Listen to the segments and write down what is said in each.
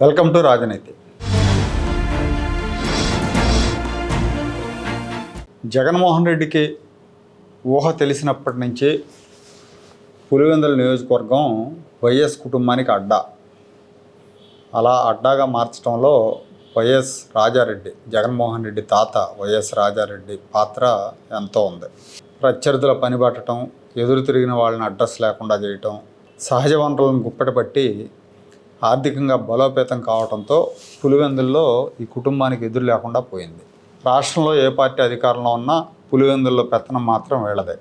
Welcome to రాజనీతి. జగన్మోహన్ రెడ్డికి ఊహ తెలిసినప్పటి నుంచి పులివెందుల నియోజకవర్గం వైఎస్ కుటుంబానికి అడ్డా. అలా అడ్డాగా మార్చడంలో వైఎస్ రాజారెడ్డి జగన్మోహన్ రెడ్డి తాత వైఎస్ రాజారెడ్డి పాత్ర ఎంతో ఉంది. ప్రత్యర్థుల పని పట్టడం ఎదురు తిరిగిన వాళ్ళని అడ్రస్ లేకుండా చేయటం సహజ వనరులను గుప్పెటపట్టి ఆర్థికంగా బలోపేతం కావడంతో పులివెందుల్లో ఈ కుటుంబానికి ఎదురు లేకుండా పోయింది. రాష్ట్రంలో ఏ పార్టీ అధికారంలో ఉన్నా పులివెందుల్లో పెత్తనం మాత్రం వీళ్ళదే.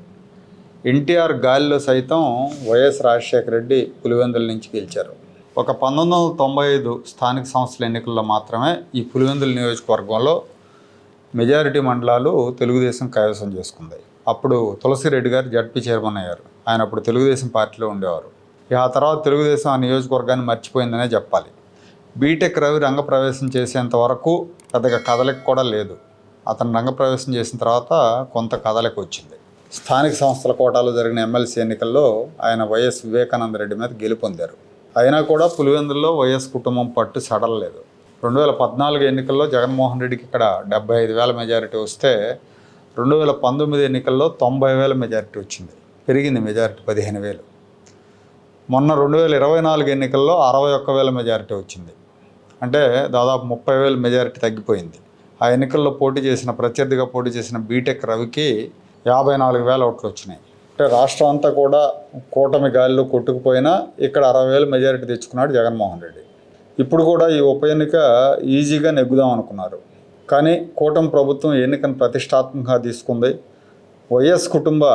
ఎన్టీఆర్ గాలిలో సైతం వైఎస్ రాజశేఖర రెడ్డి పులివెందుల నుంచి గెలిచారు. ఒక పంతొమ్మిది వందల తొంభై ఐదు స్థానిక సంస్థల ఎన్నికల్లో మాత్రమే ఈ పులివెందుల నియోజకవర్గంలో మెజారిటీ మండలాలు తెలుగుదేశం కైవసం చేసుకుంది. అప్పుడు తులసిరెడ్డి గారు జడ్పీ చైర్మన్ అయ్యారు. ఆయన అప్పుడు తెలుగుదేశం పార్టీలో ఉండేవారు. ఇక ఆ తర్వాత తెలుగుదేశం ఆ నియోజకవర్గాన్ని మర్చిపోయిందనే చెప్పాలి. బీటెక్ రవి రంగప్రవేశం చేసేంత వరకు పెద్దగా కదలిక కూడా లేదు. అతను రంగప్రవేశం చేసిన తర్వాత కొంత కదలిక వచ్చింది. స్థానిక సంస్థల కోటాలో జరిగిన ఎమ్మెల్సీ ఎన్నికల్లో ఆయన వైఎస్ వివేకానంద రెడ్డి మీద గెలుపొందారు అయినా కూడా పులివెందుల్లో వైఎస్ కుటుంబం పట్టు సడలలేదు. రెండు వేల పద్నాలుగు ఎన్నికల్లో జగన్మోహన్ రెడ్డికి ఇక్కడ డెబ్బై ఐదు వేల మెజారిటీ వస్తే రెండు వేల పంతొమ్మిది ఎన్నికల్లో తొంభై వేల మెజారిటీ వచ్చింది. పెరిగింది మెజారిటీ పదిహేను వేలు. మొన్న రెండు వేల ఇరవై నాలుగు ఎన్నికల్లో అరవై ఒక్క వేల మెజారిటీ వచ్చింది. అంటే దాదాపు ముప్పై వేల మెజారిటీ తగ్గిపోయింది. ఆ ఎన్నికల్లో పోటీ చేసిన ప్రత్యర్థిగా పోటీ చేసిన బీటెక్ రవికి యాభై నాలుగు వేల ఓట్లు వచ్చినాయి. అంటే రాష్ట్రం అంతా కూడా కూటమి గాలిలో కొట్టుకుపోయినా ఇక్కడ అరవై వేలు మెజారిటీ తెచ్చుకున్నాడు జగన్మోహన్ రెడ్డి. ఇప్పుడు కూడా ఈ ఉప ఎన్నిక ఈజీగా నెగ్గుదాం అనుకున్నారు. కానీ కూటమి ప్రభుత్వం ఎన్నికను ప్రతిష్టాత్మకంగా తీసుకుంది. వైఎస్ కుటుంబ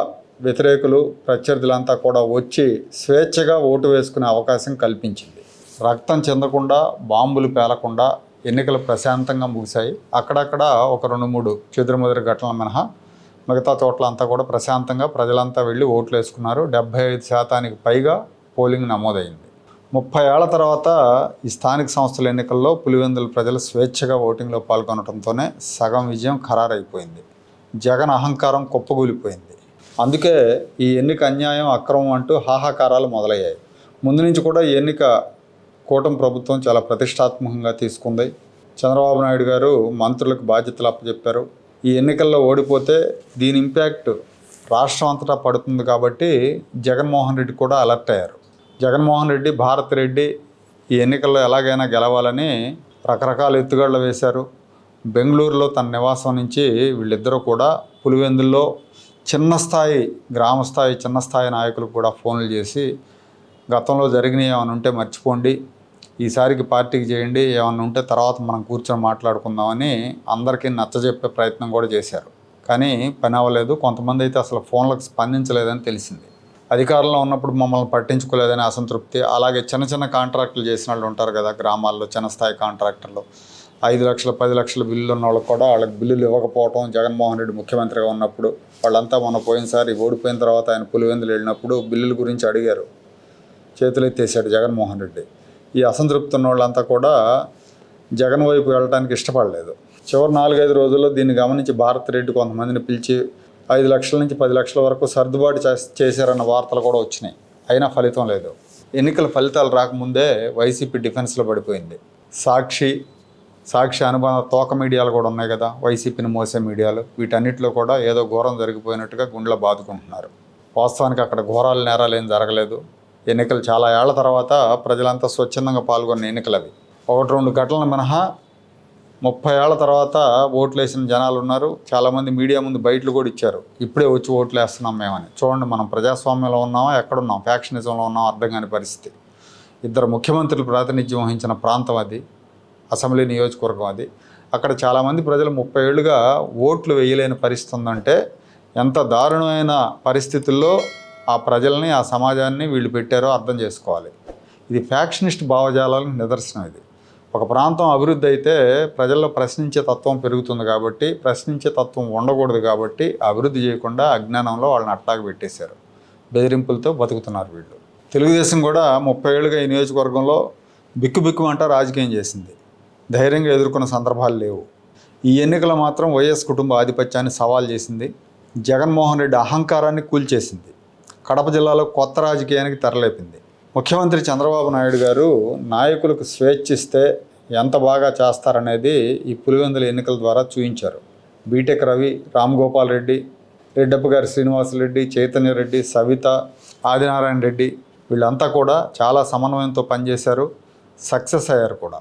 వ్యతిరేకులు ప్రత్యర్థులంతా కూడా వచ్చి స్వేచ్ఛగా ఓటు వేసుకునే అవకాశం కల్పించింది. రక్తం చెందకుండా బాంబులు పేలకుండా ఎన్నికలు ప్రశాంతంగా ముగిశాయి. అక్కడక్కడ ఒక రెండు మూడు చెదురుముదురు ఘటనల మినహా మిగతా చోట్ల అంతా కూడా ప్రశాంతంగా ప్రజలంతా వెళ్ళి ఓట్లు వేసుకున్నారు. డెబ్బై ఐదు శాతానికి పైగా పోలింగ్ నమోదైంది. ముప్పై ఏళ్ళ తర్వాత ఈ స్థానిక సంస్థల ఎన్నికల్లో పులివెందుల ప్రజలు స్వేచ్ఛగా ఓటింగ్లో పాల్గొనడంతోనే సగం విజయం ఖరారైపోయింది. జగన్ అహంకారం కుప్పగూలిపోయింది అందుకే ఈ ఎన్నిక అన్యాయం అక్రమం అంటూ హాహాకారాలు మొదలయ్యాయి. ముందు నుంచి కూడా ఈ ఎన్నిక కూటమి ప్రభుత్వం చాలా ప్రతిష్టాత్మకంగా తీసుకుంది. చంద్రబాబు నాయుడు గారు మంత్రులకు బాధ్యతలు అప్పచెప్పారు. ఈ ఎన్నికల్లో ఓడిపోతే దీని ఇంపాక్ట్ రాష్ట్రం అంతటా పడుతుంది కాబట్టి జగన్మోహన్ రెడ్డి కూడా అలర్ట్ అయ్యారు. జగన్మోహన్ రెడ్డి భారత్ రెడ్డి ఈ ఎన్నికల్లో ఎలాగైనా గెలవాలని రకరకాల ఎత్తుగడలు వేశారు. బెంగళూరులో తన నివాసం నుంచి వీళ్ళిద్దరూ కూడా పులివెందుల్లో చిన్న స్థాయి గ్రామ స్థాయి చిన్న స్థాయి నాయకులు కూడా ఫోన్లు చేసి గతంలో జరిగినవి ఏమైనా ఉంటే మర్చిపోండి. ఈసారికి పార్టీకి చేయండి. ఏమైనా ఉంటే తర్వాత మనం కూర్చొని మాట్లాడుకుందామని అందరికీ నచ్చజెప్పే ప్రయత్నం కూడా చేశారు. కానీ పని అవ్వలేదు. కొంతమంది అయితే అసలు ఫోన్లకు స్పందించలేదని తెలిసింది. అధికారంలో ఉన్నప్పుడు మమ్మల్ని పట్టించుకోలేదని అసంతృప్తి. అలాగే చిన్న చిన్న కాంట్రాక్టులు చేసిన వాళ్ళు ఉంటారు కదా గ్రామాల్లో చిన్న స్థాయి కాంట్రాక్టర్లు. ఐదు లక్షలు పది లక్షల బిల్లులు ఉన్న వాళ్ళకి కూడా వాళ్ళకి బిల్లులు ఇవ్వకపోవటం జగన్మోహన్ రెడ్డి ముఖ్యమంత్రిగా ఉన్నప్పుడు వాళ్ళంతా మొన్న పోయినసారి ఓడిపోయిన తర్వాత ఆయన పులివెందులు వెళ్ళినప్పుడు బిల్లుల గురించి అడిగారు. చేతులు ఎత్తేసాడు జగన్మోహన్ రెడ్డి. ఈ అసంతృప్తి ఉన్న వాళ్ళంతా కూడా జగన్ వైపు వెళ్ళడానికి ఇష్టపడలేదు. చివరి నాలుగైదు రోజుల్లో దీన్ని గమనించి భారత్ రెడ్డి కొంతమందిని పిలిచి ఐదు లక్షల నుంచి పది లక్షల వరకు సర్దుబాటు చేశారన్న వార్తలు కూడా వచ్చినాయి. అయినా ఫలితం లేదు. ఎన్నికల ఫలితాలు రాకముందే వైసీపీ డిఫెన్స్లో పడిపోయింది. సాక్షి సాక్షి అనుబంధ తోక మీడియాలు కూడా ఉన్నాయి కదా వైసీపీని మోసే మీడియాలు. వీటన్నిటిలో కూడా ఏదో ఘోరం జరిగిపోయినట్టుగా గుండెలు బాదుకుంటున్నారు. వాస్తవానికి అక్కడ ఘోరాలు నేరాలు ఏం జరగలేదు. ఎన్నికలు చాలా ఏళ్ళ తర్వాత ప్రజలంతా స్వచ్ఛందంగా పాల్గొన్న ఎన్నికలు అవి. ఒకటి రెండు ఘటనలు మినహా ముప్పై ఏళ్ళ తర్వాత ఓట్లు వేసిన జనాలు ఉన్నారు. చాలామంది మీడియా ముందు బయటలు కూడా ఇచ్చారు. ఇప్పుడే వచ్చి ఓట్లు వేస్తున్నాం మేమని. చూడండి మనం ప్రజాస్వామ్యంలో ఉన్నామా ఎక్కడున్నాం ఫ్యాక్షనిజంలో ఉన్నాం అర్థం కాని పరిస్థితి. ఇద్దరు ముఖ్యమంత్రులు ప్రాతినిధ్యం వహించిన ప్రాంతం అది. అసెంబ్లీ నియోజకవర్గం అది. అక్కడ చాలామంది ప్రజలు ముప్పై ఏళ్ళుగా ఓట్లు వేయలేని పరిస్థితి ఉందంటే ఎంత దారుణమైన పరిస్థితుల్లో ఆ ప్రజల్ని ఆ సమాజాన్ని వీళ్ళు పెట్టారో అర్థం చేసుకోవాలి. ఇది ఫ్యాక్షనిస్ట్ భావజాలాలకు నిదర్శనం ఇది. ఒక ప్రాంతం అభివృద్ధి అయితే ప్రజల్లో ప్రశ్నించే తత్వం పెరుగుతుంది కాబట్టి ప్రశ్నించే తత్వం ఉండకూడదు కాబట్టి అభివృద్ధి చేయకుండా అజ్ఞానంలో వాళ్ళని అట్టాగా పెట్టేశారు. బెదిరింపులతో బతుకుతున్నారు వీళ్ళు. తెలుగుదేశం కూడా ముప్పై ఏళ్ళుగా ఈ నియోజకవర్గంలో బిక్కు బిక్కుమంటా రాజకీయం చేసింది. ధైర్యంగా ఎదుర్కొన్న సందర్భాలు లేవు. ఈ ఎన్నికలు మాత్రం వైఎస్ కుటుంబ ఆధిపత్యాన్ని సవాల్ చేసింది. జగన్మోహన్ రెడ్డి అహంకారాన్ని కూల్చేసింది. కడప జిల్లాలో కొత్త రాజకీయానికి తెరలేపింది. ముఖ్యమంత్రి చంద్రబాబు నాయుడు గారు నాయకులకు స్వేచ్ఛ ఇస్తే ఎంత బాగా చేస్తారనేది ఈ పులివెందుల ఎన్నికల ద్వారా చూపించారు బీటెక్ రవి రామ్ గోపాల్ రెడ్డి రెడ్డప్ప గారి శ్రీనివాసరెడ్డి చైతన్య రెడ్డి సవిత ఆదినారాయణ రెడ్డి వీళ్ళంతా కూడా చాలా సమన్వయంతో పనిచేశారు. సక్సెస్ అయ్యారు కూడా.